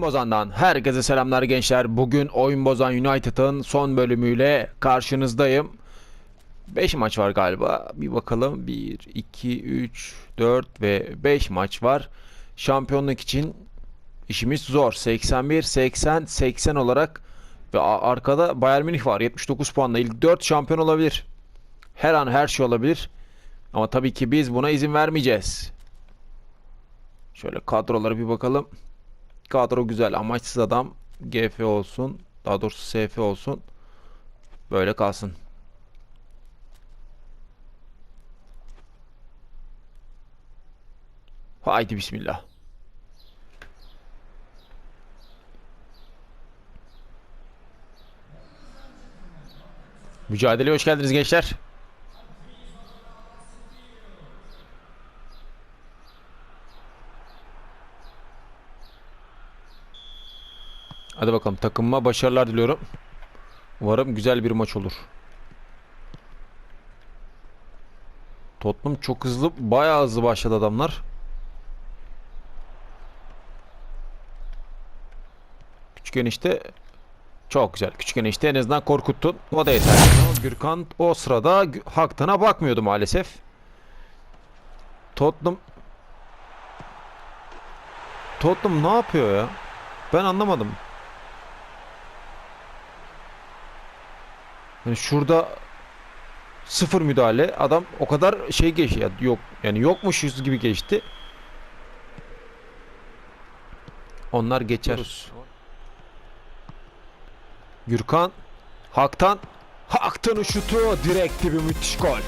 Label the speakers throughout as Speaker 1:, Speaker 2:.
Speaker 1: Oyun Bozan'dan herkese selamlar gençler. Bugün Oyun Bozan United'ın son bölümüyle karşınızdayım. 5 maç var galiba. Bir bakalım. 1, 2, 3, 4 ve 5 maç var. Şampiyonluk için işimiz zor. 81, 80, 80 olarak ve arkada Bayern Münih var. 79 puanla ilk 4 şampiyon olabilir. Her an her şey olabilir. Ama tabii ki biz buna izin vermeyeceğiz. Şöyle kadrolara bir bakalım. Kadro güzel. Amaçsız adam GF olsun. Daha doğrusu SF olsun. Böyle kalsın. Haydi bismillah. Mücadeleye hoş geldiniz gençler. Hadi bakalım takımıma başarılar diliyorum. Umarım güzel bir maç olur. Tottenham çok hızlı, bayağı hızlı başladı adamlar. Küçük enişte çok güzel. Küçük enişte en azından korkuttun. O da yeter. Gürkan o sırada Haktan'a bakmıyordu maalesef. Tottenham Tottenham ne yapıyor ya? Ben anlamadım. Yani şurada sıfır müdahale. Adam o kadar şey geçti. ya, Yok yani yokmuş yüz gibi geçti. Onlar geçer. Gürkan Haktan Haktan'ın şutu direkti bir müthiş gol.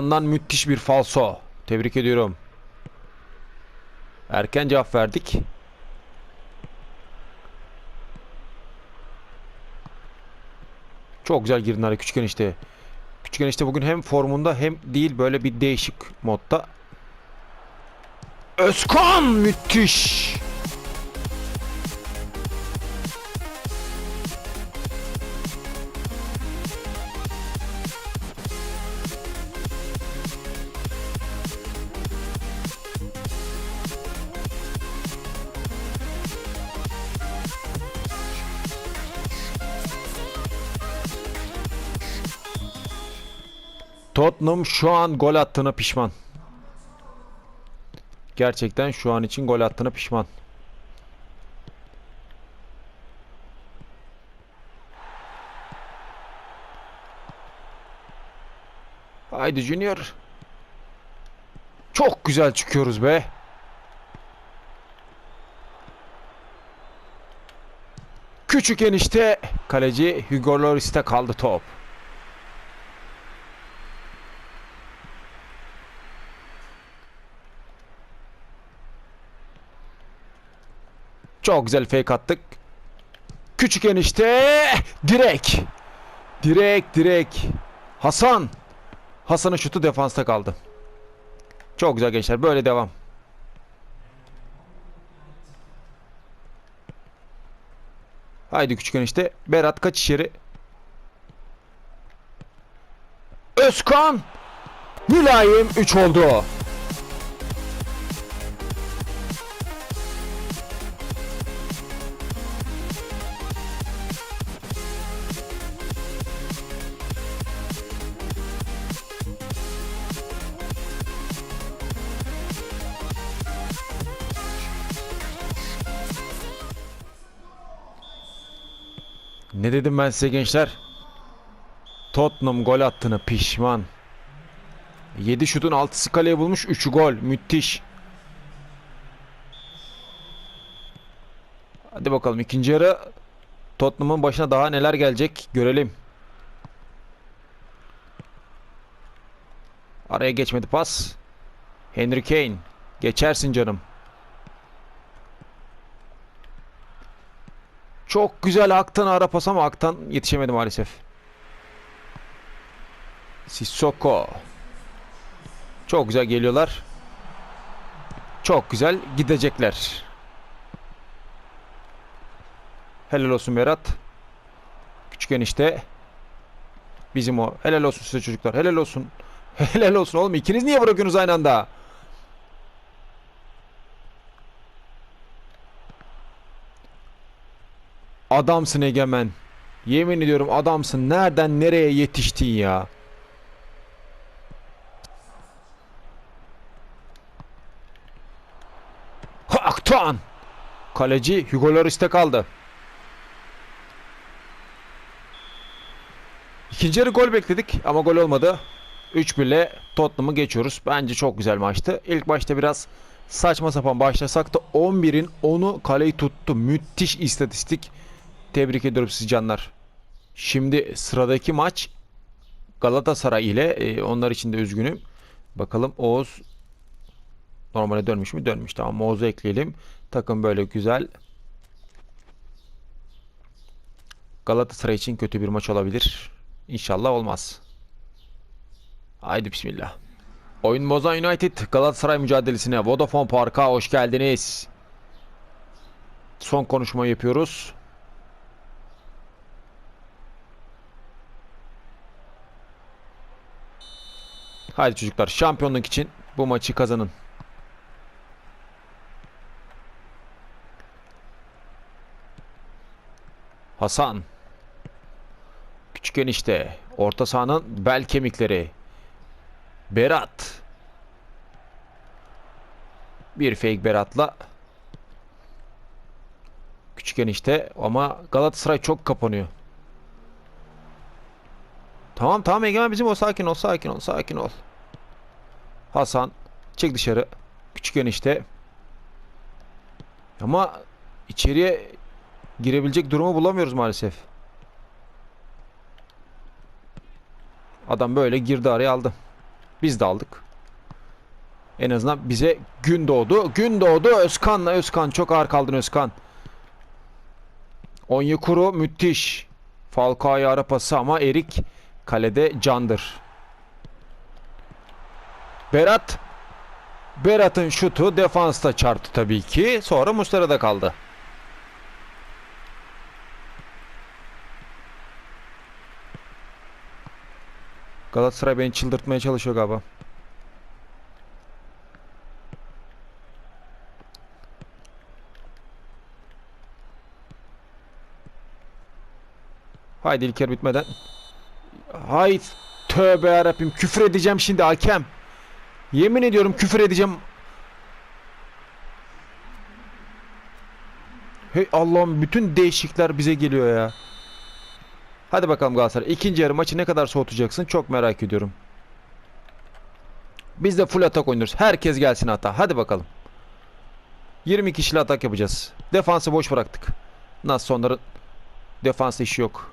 Speaker 1: Haktan'dan müthiş bir falso. Tebrik ediyorum. Erken cevap verdik. Çok güzel girdin araya küçük enişte. Küçük enişte bugün hem formunda hem değil böyle bir değişik modda. Özkan müthiş. Tottenham şu an gol attığına pişman. Gerçekten şu an için gol attığına pişman. Haydi Junior. Çok güzel çıkıyoruz be. Küçük enişte kaleci Hugo Lloris'te kaldı top. Çok güzel fake attık. Küçük enişte direk. Direk direk. Hasan. Hasan'ın şutu defansta kaldı. Çok güzel gençler. Böyle devam. Haydi küçük enişte. Berat kaç içeri. Özkan. Mülayim 3 oldu. Dedim ben size gençler? Tottenham gol attığına pişman. 7 şutun 6'sı kaleye bulmuş 3'ü gol. Müthiş. Hadi bakalım ikinci yarı Tottenham'ın başına daha neler gelecek görelim. Araya geçmedi pas. Henry Kane. Geçersin canım. Çok güzel Aktan'a ara pas ama Aktan yetişemedi maalesef. Sissoko. Çok güzel geliyorlar. Çok güzel gidecekler. Helal olsun Berat. Küçük enişte. Bizim o. Helal olsun size çocuklar. Helal olsun. Helal olsun oğlum. İkiniz niye bırakıyorsunuz aynı anda? Adamsın Egemen. Yemin ediyorum adamsın. Nereden nereye yetiştin ya? Haktan. Kaleci Hugo Lloris'te kaldı. İkinci yarı gol bekledik ama gol olmadı. 3-1 ile Tottenham'ı geçiyoruz. Bence çok güzel maçtı. İlk başta biraz saçma sapan başlasak da 11'in 10'u kaleyi tuttu. Müthiş istatistik. Tebrik ediyorum sizi canlar. Şimdi sıradaki maç Galatasaray ile e, onlar için de üzgünüm. Bakalım Oğuz normale dönmüş mü? Dönmüş. Tamam Oğuz'u ekleyelim. Takım böyle güzel. Galatasaray için kötü bir maç olabilir. İnşallah olmaz. Haydi bismillah. Oyun bozan United Galatasaray mücadelesine Vodafone Park'a hoş geldiniz. Son konuşma yapıyoruz. Haydi çocuklar şampiyonluk için bu maçı kazanın. Hasan. Küçük enişte. Orta sahanın bel kemikleri. Berat. Bir fake Berat'la. Küçük enişte ama Galatasaray çok kapanıyor. Tamam tamam Egemen bizim o sakin ol sakin ol sakin ol. Hasan çık dışarı. Küçük enişte. Ama içeriye girebilecek durumu bulamıyoruz maalesef. Adam böyle girdi araya aldı. Biz de aldık. En azından bize gün doğdu. Gün doğdu. Özkan'la Özkan. Çok ağır kaldın Özkan. Onyekuru müthiş. Falcao'ya ara pası ama Erik kalede candır. Berat Berat'ın şutu defansta çarptı tabii ki. Sonra Muslera'da kaldı. Galatasaray beni çıldırtmaya çalışıyor galiba. Haydi İlker bitmeden. Hay tövbe yarabbim küfür edeceğim şimdi hakem. Yemin ediyorum küfür edeceğim. Hey Allah'ım bütün değişiklikler bize geliyor ya. Hadi bakalım Galatasaray. İkinci yarı maçı ne kadar soğutacaksın çok merak ediyorum. Biz de full atak oynuyoruz. Herkes gelsin hata. Hadi bakalım. 20 kişiyle atak yapacağız. Defansı boş bıraktık. Nasıl onların defans işi yok.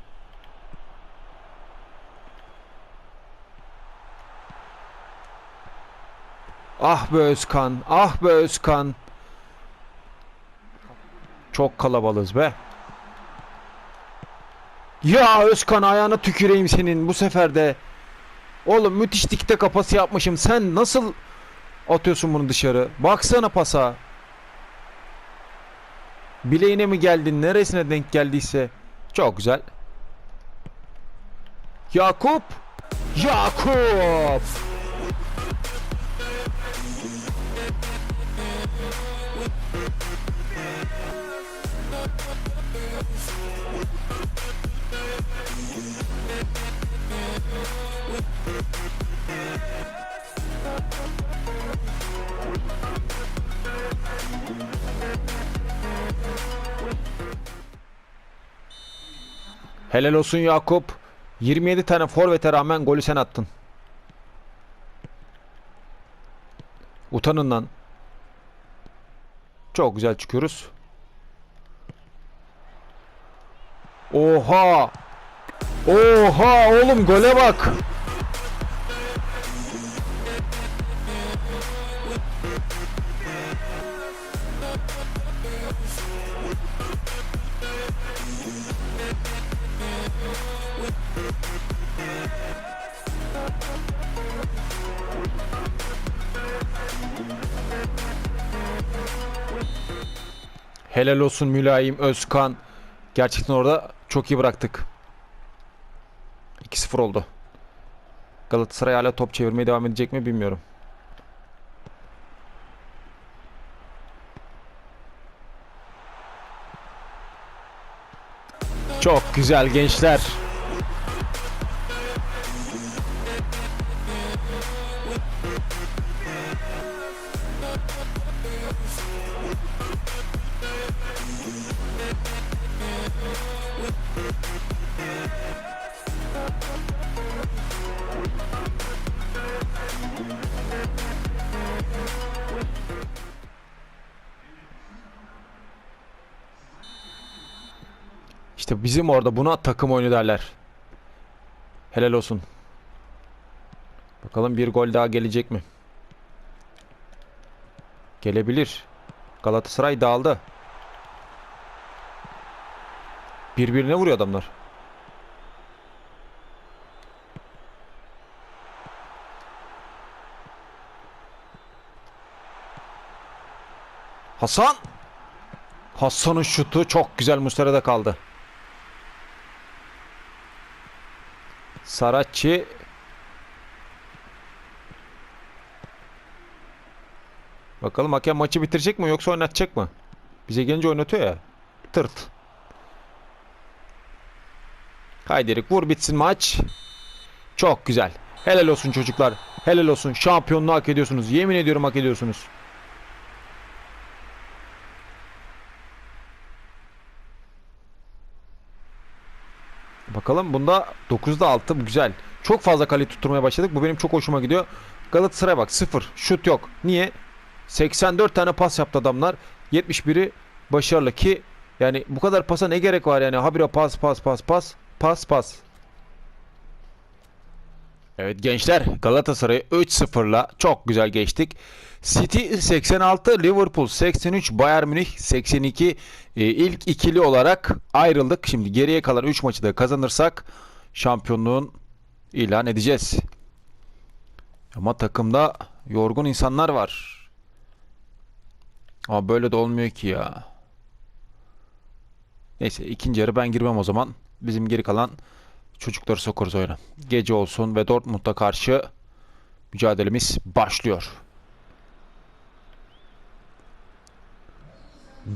Speaker 1: Ah be Özkan. Ah be Özkan. Çok kalabalığız be. Ya Özkan ayağına tüküreyim senin bu sefer de. Oğlum müthiş dikte kapası yapmışım. Sen nasıl atıyorsun bunu dışarı? Baksana pasa. Bileğine mi geldin? Neresine denk geldiyse. Çok güzel. Yakup. Yakup. Helal olsun Yakup. 27 tane forvete rağmen golü sen attın. Utanın lan. Çok güzel çıkıyoruz. Oha! Oha oğlum gole bak. Helal olsun Mülayim Özkan. Gerçekten orada çok iyi bıraktık. 2-0 oldu. Galatasaray hala top çevirmeye devam edecek mi bilmiyorum. Çok güzel gençler. Bizim orada buna takım oyunu derler. Helal olsun. Bakalım bir gol daha gelecek mi? Gelebilir. Galatasaray dağıldı. Birbirine vuruyor adamlar. Hasan. Hasan'ın şutu çok güzel Muslera'da kaldı. Saratçı Bakalım hakem maçı bitirecek mi yoksa oynatacak mı? Bize gelince oynatıyor ya. Tırt. Haydi Erik vur bitsin maç. Çok güzel. Helal olsun çocuklar. Helal olsun. Şampiyonluğu hak ediyorsunuz. Yemin ediyorum hak ediyorsunuz. Bakalım bunda 9'da 6 güzel. Çok fazla kale tutturmaya başladık. Bu benim çok hoşuma gidiyor. Galatasaray'a bak 0. Şut yok. Niye? 84 tane pas yaptı adamlar. 71'i başarılı ki yani bu kadar pasa ne gerek var yani? Habire pas pas pas pas pas pas. Evet gençler Galatasaray'ı 3-0'la çok güzel geçtik. City 86, Liverpool 83, Bayern Münih 82 e, ilk ikili olarak ayrıldık. Şimdi geriye kalan 3 maçı da kazanırsak şampiyonluğun ilan edeceğiz. Ama takımda yorgun insanlar var. Ama böyle de olmuyor ki ya. Neyse ikinci yarı ben girmem o zaman. Bizim geri kalan çocukları sokarız oyuna. Gece olsun ve Dortmund'a karşı mücadelemiz başlıyor.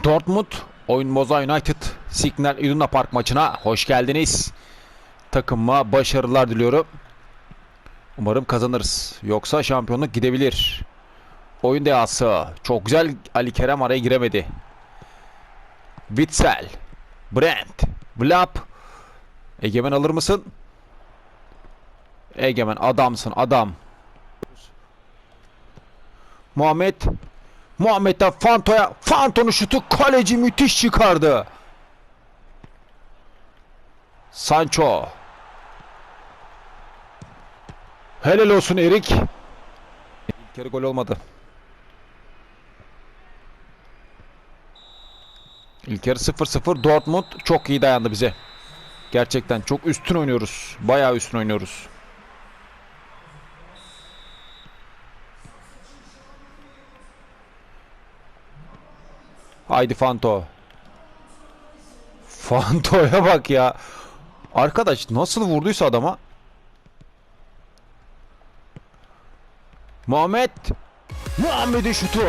Speaker 1: Dortmund Oyun Boza United Signal Iduna Park maçına hoş geldiniz. Takımıma başarılar diliyorum. Umarım kazanırız. Yoksa şampiyonluk gidebilir. Oyun dehası. Çok güzel Ali Kerem araya giremedi. Witzel. Brent. Blap. Egemen alır mısın? Egemen adamsın adam. Muhammed. Muhammed'den Fanto'ya. Fanto'nun şutu kaleci müthiş çıkardı. Sancho. Helal olsun Erik. İlk kere gol olmadı. İlk yarı 0-0 Dortmund çok iyi dayandı bize. Gerçekten çok üstün oynuyoruz. Bayağı üstün oynuyoruz. Haydi Fanto. Fanto'ya bak ya. Arkadaş nasıl vurduysa adama. Muhammed. Muhammed'in şutu.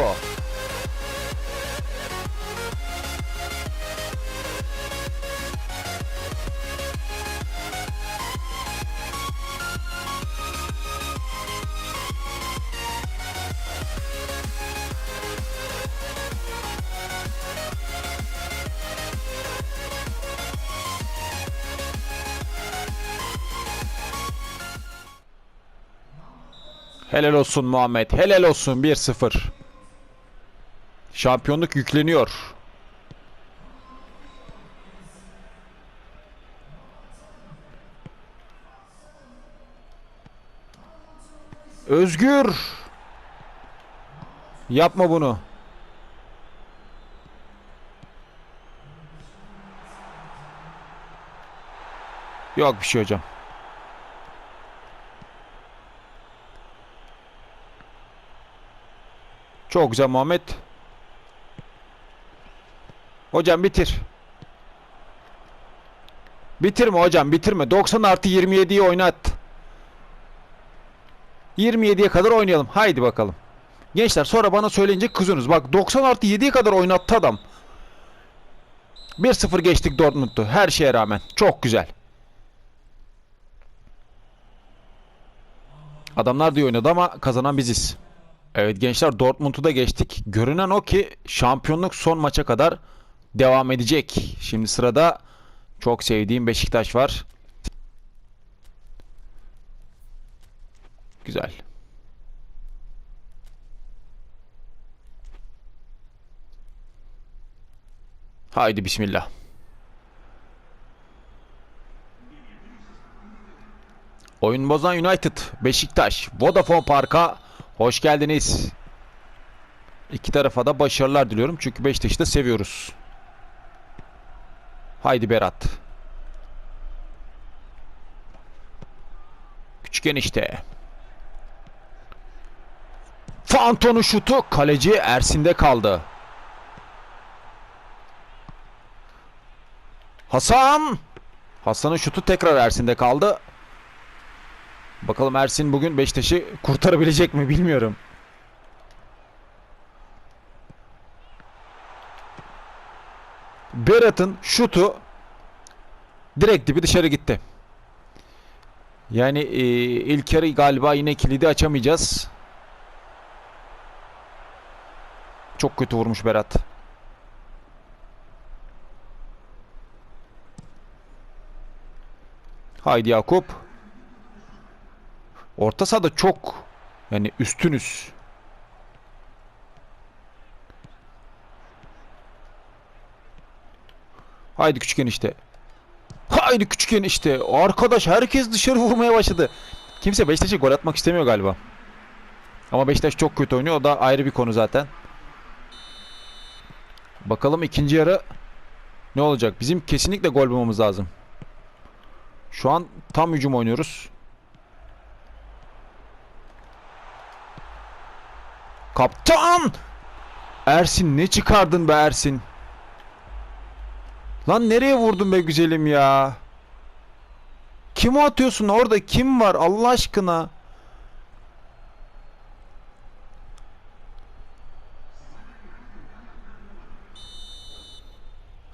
Speaker 1: Helal olsun Muhammed. Helal olsun 1-0. Şampiyonluk yükleniyor. Özgür. Yapma bunu. Yok bir şey hocam. Çok güzel Muhammed. Hocam bitir. Bitirme hocam bitirme. 90 artı 27'yi oynat. 27'ye kadar oynayalım. Haydi bakalım. Gençler sonra bana söyleyince kızıyorsunuz. Bak 90 artı 7'ye kadar oynattı adam. 1-0 geçtik Dortmund'u. Her şeye rağmen. Çok güzel. Adamlar diye oynadı ama kazanan biziz. Evet gençler Dortmund'u da geçtik. Görünen o ki şampiyonluk son maça kadar devam edecek. Şimdi sırada çok sevdiğim Beşiktaş var. Güzel. Haydi bismillah. Oyun bozan United, Beşiktaş, Vodafone Park'a hoş geldiniz. İki tarafa da başarılar diliyorum çünkü Beşiktaş'ı da seviyoruz. Haydi Berat. Küçük enişte. Fanton'un şutu kaleci Ersin'de kaldı. Hasan! Hasan'ın şutu tekrar Ersin'de kaldı. Bakalım Ersin bugün Beşiktaş'ı kurtarabilecek mi bilmiyorum. Berat'ın şutu direkt dibi dışarı gitti. Yani e, ilk yarı galiba yine kilidi açamayacağız. Çok kötü vurmuş Berat. Haydi Yakup. Orta sahada çok yani üstünüz. Haydi küçük enişte. Haydi küçük enişte. Arkadaş herkes dışarı vurmaya başladı. Kimse Beşiktaş'a gol atmak istemiyor galiba. Ama Beşiktaş çok kötü oynuyor. O da ayrı bir konu zaten. Bakalım ikinci yarı ne olacak? Bizim kesinlikle gol bulmamız lazım. Şu an tam hücum oynuyoruz. Kaptan! Ersin ne çıkardın be Ersin? Lan nereye vurdun be güzelim ya? Kim atıyorsun orada? Kim var Allah aşkına?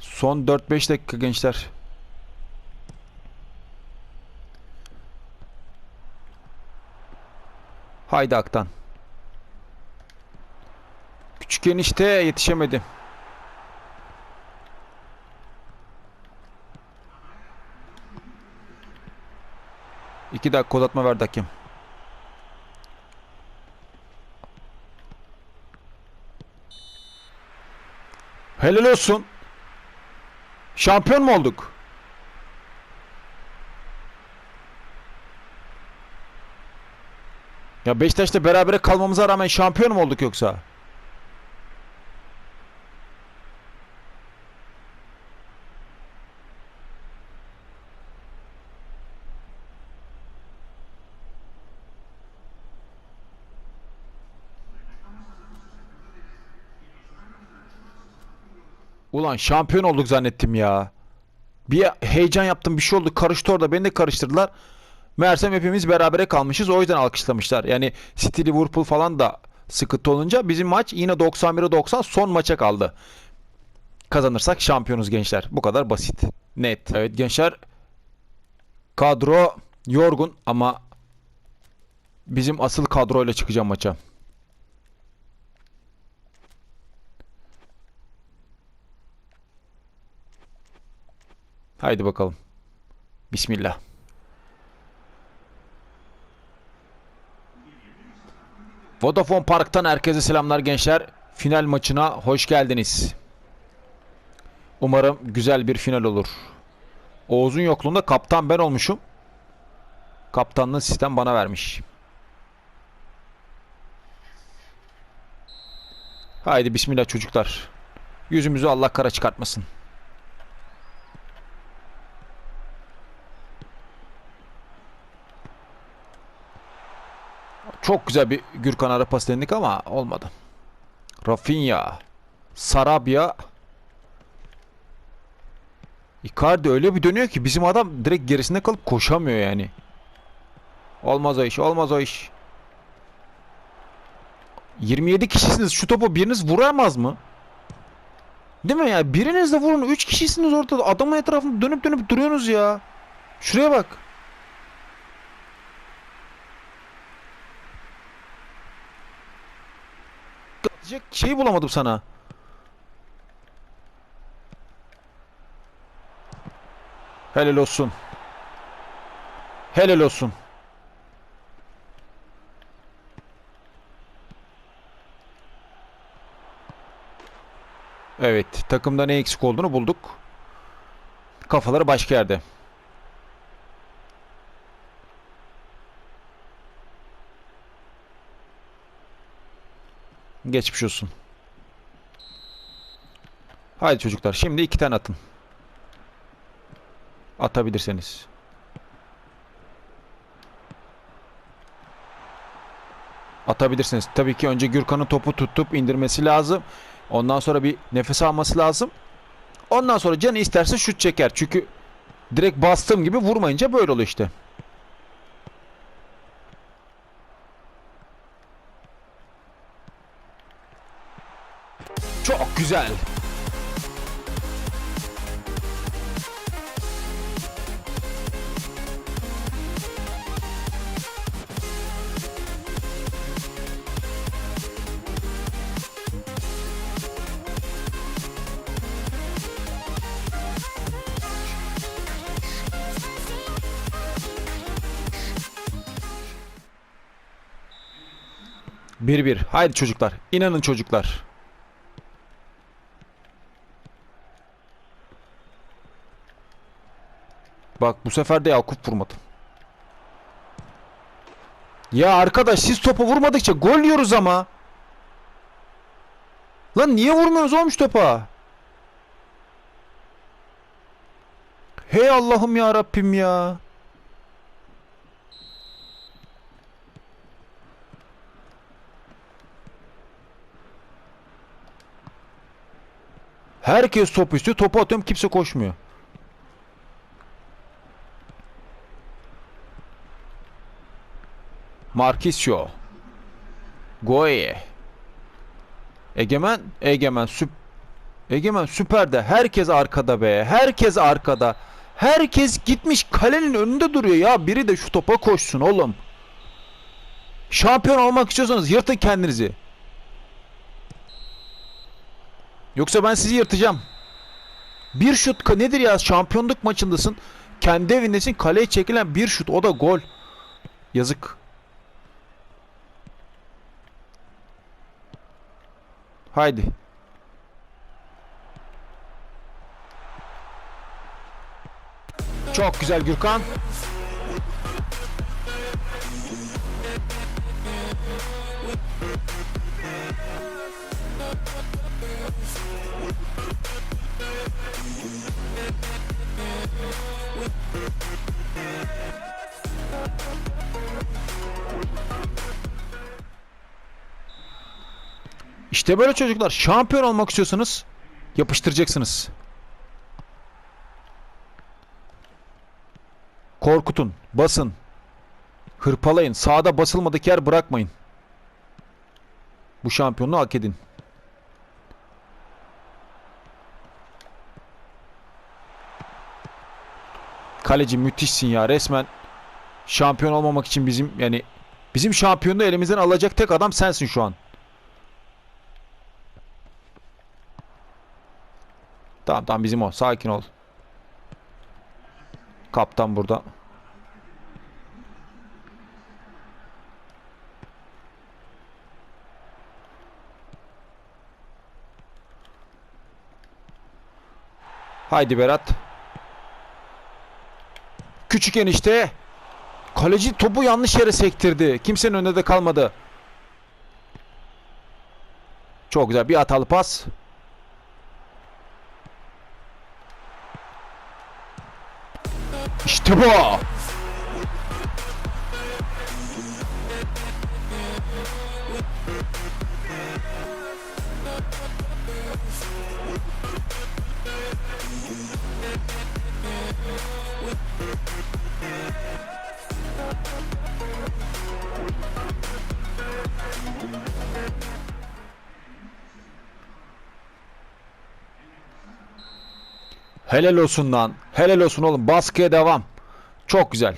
Speaker 1: Son 4-5 dakika gençler. Haydi Aktan. Küçük enişte yetişemedi. İki dakika uzatma verdi hakem. Helal olsun. Şampiyon mu olduk? Ya Beşiktaş'ta berabere kalmamıza rağmen şampiyon mu olduk yoksa? Ulan şampiyon olduk zannettim ya. Bir heyecan yaptım bir şey oldu karıştı orada beni de karıştırdılar. Meğersem hepimiz berabere kalmışız o yüzden alkışlamışlar. Yani City Liverpool falan da sıkıntı olunca bizim maç yine 91'e 90 son maça kaldı. Kazanırsak şampiyonuz gençler. Bu kadar basit. Net. Evet gençler kadro yorgun ama bizim asıl kadroyla çıkacağım maça. Haydi bakalım. Bismillah. Vodafone Park'tan herkese selamlar gençler. Final maçına hoş geldiniz. Umarım güzel bir final olur. Oğuz'un yokluğunda kaptan ben olmuşum. Kaptanlığı sistem bana vermiş. Haydi bismillah çocuklar. Yüzümüzü Allah kara çıkartmasın. Çok güzel bir Gürkan ara pas denedik ama olmadı. Rafinha, Sarabia, Icardi öyle bir dönüyor ki bizim adam direkt gerisinde kalıp koşamıyor yani. Olmaz o iş, olmaz o iş. 27 kişisiniz. Şu topu biriniz vuramaz mı? Değil mi ya? Biriniz de vurun. 3 kişisiniz ortada. Adamın etrafında dönüp dönüp duruyorsunuz ya. Şuraya bak. Atacak şey bulamadım sana. Helal olsun. Helal olsun. Evet, takımda ne eksik olduğunu bulduk. Kafaları başka yerde. Geçmiş olsun. Haydi çocuklar, şimdi iki tane atın. Atabilirseniz. Atabilirsiniz. Tabii ki önce Gürkan'ın topu tutup indirmesi lazım. Ondan sonra bir nefes alması lazım. Ondan sonra canı isterse şut çeker. Çünkü direkt bastığım gibi vurmayınca böyle oluyor işte. Çok güzel. Bir bir. Haydi çocuklar. İnanın çocuklar. Bak bu sefer de Yakup vurmadı. Ya arkadaş siz topa vurmadıkça gol yiyoruz ama. Lan niye vurmuyorsunuz oğlum şu topa? Hey Allah'ım ya Rabbim ya. Herkes top istiyor. Topu atıyorum kimse koşmuyor. Marquisio. Goye. Egemen. Egemen. Süp Egemen süper de herkes arkada be. Herkes arkada. Herkes gitmiş kalenin önünde duruyor ya. Biri de şu topa koşsun oğlum. Şampiyon olmak istiyorsanız yırtın kendinizi. Yoksa ben sizi yırtacağım. Bir şut nedir ya? Şampiyonluk maçındasın. Kendi evindesin. Kaleye çekilen bir şut. O da gol. Yazık. Haydi. Çok güzel Gürkan. İşte böyle çocuklar. Şampiyon olmak istiyorsanız yapıştıracaksınız. Korkutun, basın, hırpalayın. Sağda basılmadık yer bırakmayın. Bu şampiyonluğu hak edin. Kaleci müthişsin ya resmen. Şampiyon olmamak için bizim yani bizim şampiyonluğu elimizden alacak tek adam sensin şu an. Tamam tamam bizim o. Sakin ol. Kaptan burada. Haydi Berat. Küçük enişte. Kaleci topu yanlış yere sektirdi. Kimsenin önünde de kalmadı. Çok güzel bir hatalı pas. İşte bu. Helal olsun lan. Helal olsun oğlum. Baskıya devam. Çok güzel.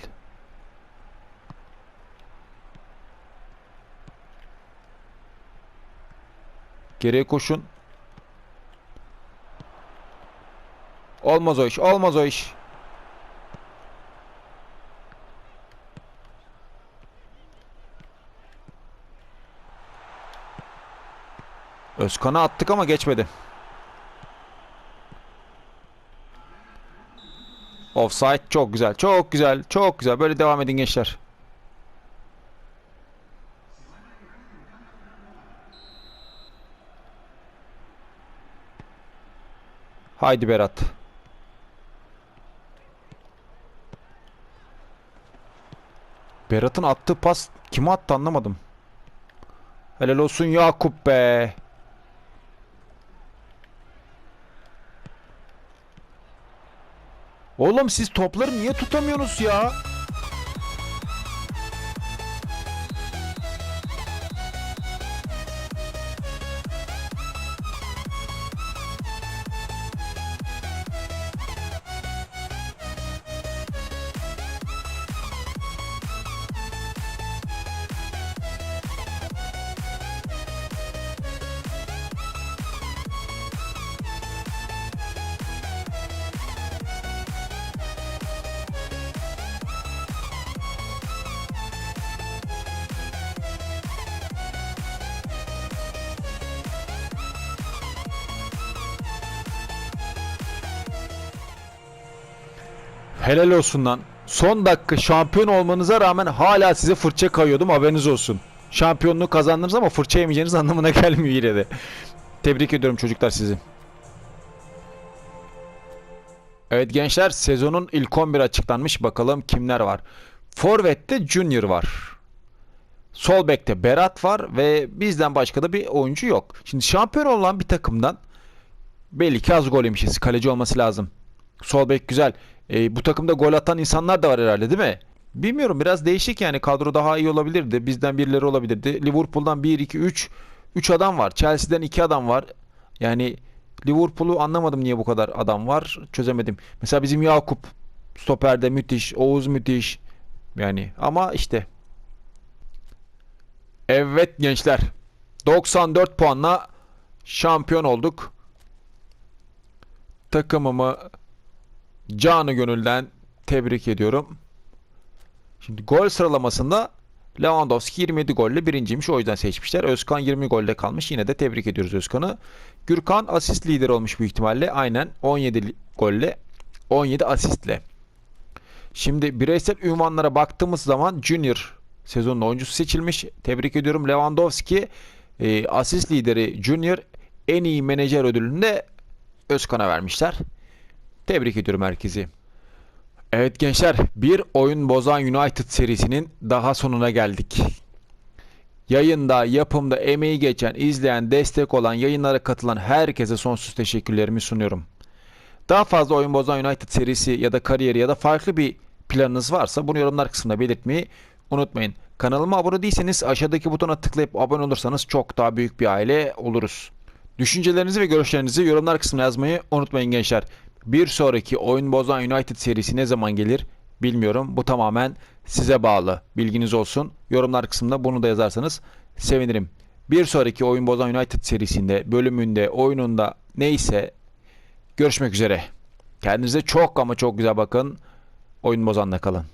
Speaker 1: Geriye koşun. Olmaz o iş. Olmaz o iş. Özkan'a attık ama geçmedi. Offside çok güzel. Çok güzel. Çok güzel. Böyle devam edin gençler. Haydi Berat. Berat'ın attığı pas kime attı anlamadım. Helal olsun Yakup be. Oğlum siz topları niye tutamıyorsunuz ya? Helal olsun lan. Son dakika şampiyon olmanıza rağmen hala size fırça kayıyordum haberiniz olsun. Şampiyonluğu kazandınız ama fırça yemeyeceğiniz anlamına gelmiyor yine de. Tebrik ediyorum çocuklar sizi. Evet gençler sezonun ilk 11 açıklanmış. Bakalım kimler var. Forvet'te Junior var. Sol bekte Berat var ve bizden başka da bir oyuncu yok. Şimdi şampiyon olan bir takımdan belli ki az gol yemişiz. Kaleci olması lazım. Sol bek güzel. E, bu takımda gol atan insanlar da var herhalde değil mi? Bilmiyorum biraz değişik yani kadro daha iyi olabilirdi. Bizden birileri olabilirdi. Liverpool'dan 1 2 3 3 adam var. Chelsea'den 2 adam var. Yani Liverpool'u anlamadım niye bu kadar adam var. Çözemedim. Mesela bizim Yakup stoperde müthiş, Oğuz müthiş. Yani ama işte Evet gençler. 94 puanla şampiyon olduk. Takımımı canı gönülden tebrik ediyorum. Şimdi gol sıralamasında Lewandowski 27 golle birinciymiş. O yüzden seçmişler. Özkan 20 golle kalmış. Yine de tebrik ediyoruz Özkan'ı. Gürkan asist lider olmuş büyük ihtimalle. Aynen 17 li- golle 17 asistle. Şimdi bireysel ünvanlara baktığımız zaman Junior sezonun oyuncusu seçilmiş. Tebrik ediyorum. Lewandowski e, asist lideri Junior en iyi menajer ödülünü de Özkan'a vermişler. Tebrik ediyorum herkesi. Evet gençler bir oyun bozan United serisinin daha sonuna geldik. Yayında, yapımda emeği geçen, izleyen, destek olan, yayınlara katılan herkese sonsuz teşekkürlerimi sunuyorum. Daha fazla oyun bozan United serisi ya da kariyeri ya da farklı bir planınız varsa bunu yorumlar kısmında belirtmeyi unutmayın. Kanalıma abone değilseniz aşağıdaki butona tıklayıp abone olursanız çok daha büyük bir aile oluruz. Düşüncelerinizi ve görüşlerinizi yorumlar kısmına yazmayı unutmayın gençler. Bir sonraki Oyun Bozan United serisi ne zaman gelir bilmiyorum. Bu tamamen size bağlı. Bilginiz olsun. Yorumlar kısmında bunu da yazarsanız sevinirim. Bir sonraki Oyun Bozan United serisinde, bölümünde, oyununda neyse görüşmek üzere. Kendinize çok ama çok güzel bakın. Oyun Bozan'la kalın.